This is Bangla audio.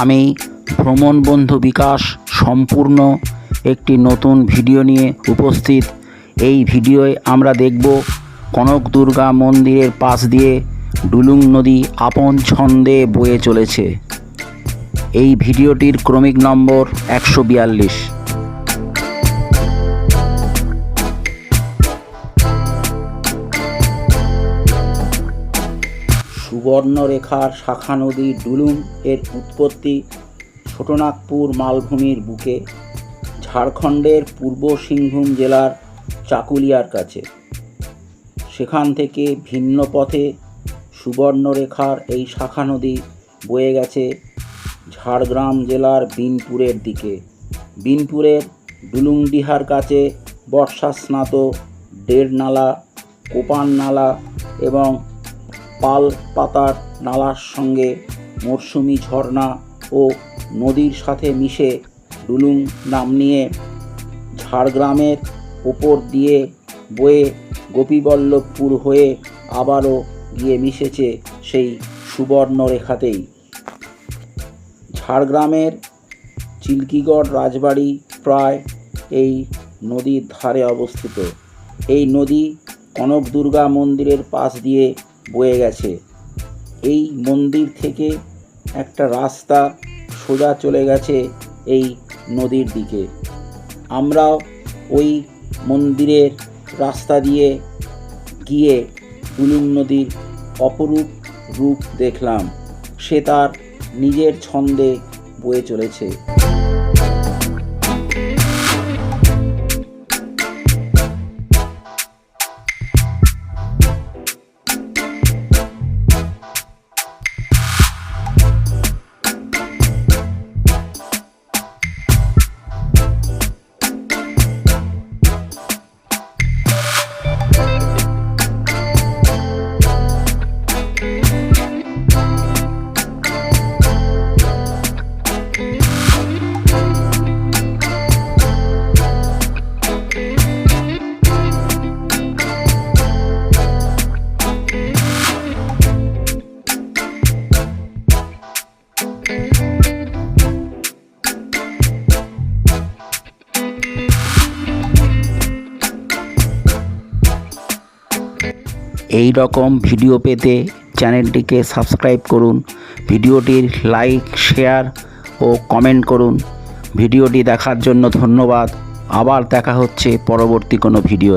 আমি ভ্রমণ বন্ধু বিকাশ সম্পূর্ণ একটি নতুন ভিডিও নিয়ে উপস্থিত। এই ভিডিওয় আমরা দেখব কনক দুর্গা মন্দিরের পাশ দিয়ে ডুলুং নদী আপন ছন্দে বয়ে চলেছে। এই ভিডিওটির ক্রমিক নম্বর একশো বিয়াল্লিশ। সুবর্ণরেখার শাখা নদী ডুলুং এর উৎপত্তি ছোটনাগপুর মালভূমির বুকে, ঝাড়খণ্ডের পূর্ব সিংভূম জেলার চাকুলিয়ার কাছে। সেখান থেকে ভিন্ন পথে সুবর্ণরেখার এই শাখা নদী বয়ে গেছে ঝাড়গ্রাম জেলার বিনপুরের দিকে। বিনপুরের ডুলুংডিহার কাছে বর্ষাস্নাত ডেড়নালা কোপান নালা এবং পাল, পাতার নালার সঙ্গে মরশুমি ঝর্ণা ও নদীর সাথে মিশে ডুলুং নাম নিয়ে ঝাড়গ্রামের ওপর দিয়ে বয়ে গোপীবল্লভপুর হয়ে আবারও গিয়ে মিশেছে সেই সুবর্ণরেখাতেই। ঝাড়গ্রামের চিল্কিগড় রাজবাড়ি প্রায় এই নদীর ধারে অবস্থিত। এই নদী কনক দুর্গা মন্দিরের পাশ দিয়ে বয়ে গেছে। এই মন্দির থেকে একটা রাস্তা সোজা চলে গেছে এই নদীর দিকে। আমরাও ওই মন্দিরের রাস্তা দিয়ে গিয়ে ডুলুং নদীর অপরূপ রূপ দেখলাম। সে তার নিজের ছন্দে বয়ে চলেছে। এই রকম ভিডিও পেতে চ্যানেলটিকে সাবস্ক্রাইব করুন, ভিডিওটির লাইক, শেয়ার ও কমেন্ট করুন। ভিডিওটি দেখার জন্য ধন্যবাদ। আবার দেখা হচ্ছে পরবর্তী কোনো ভিডিও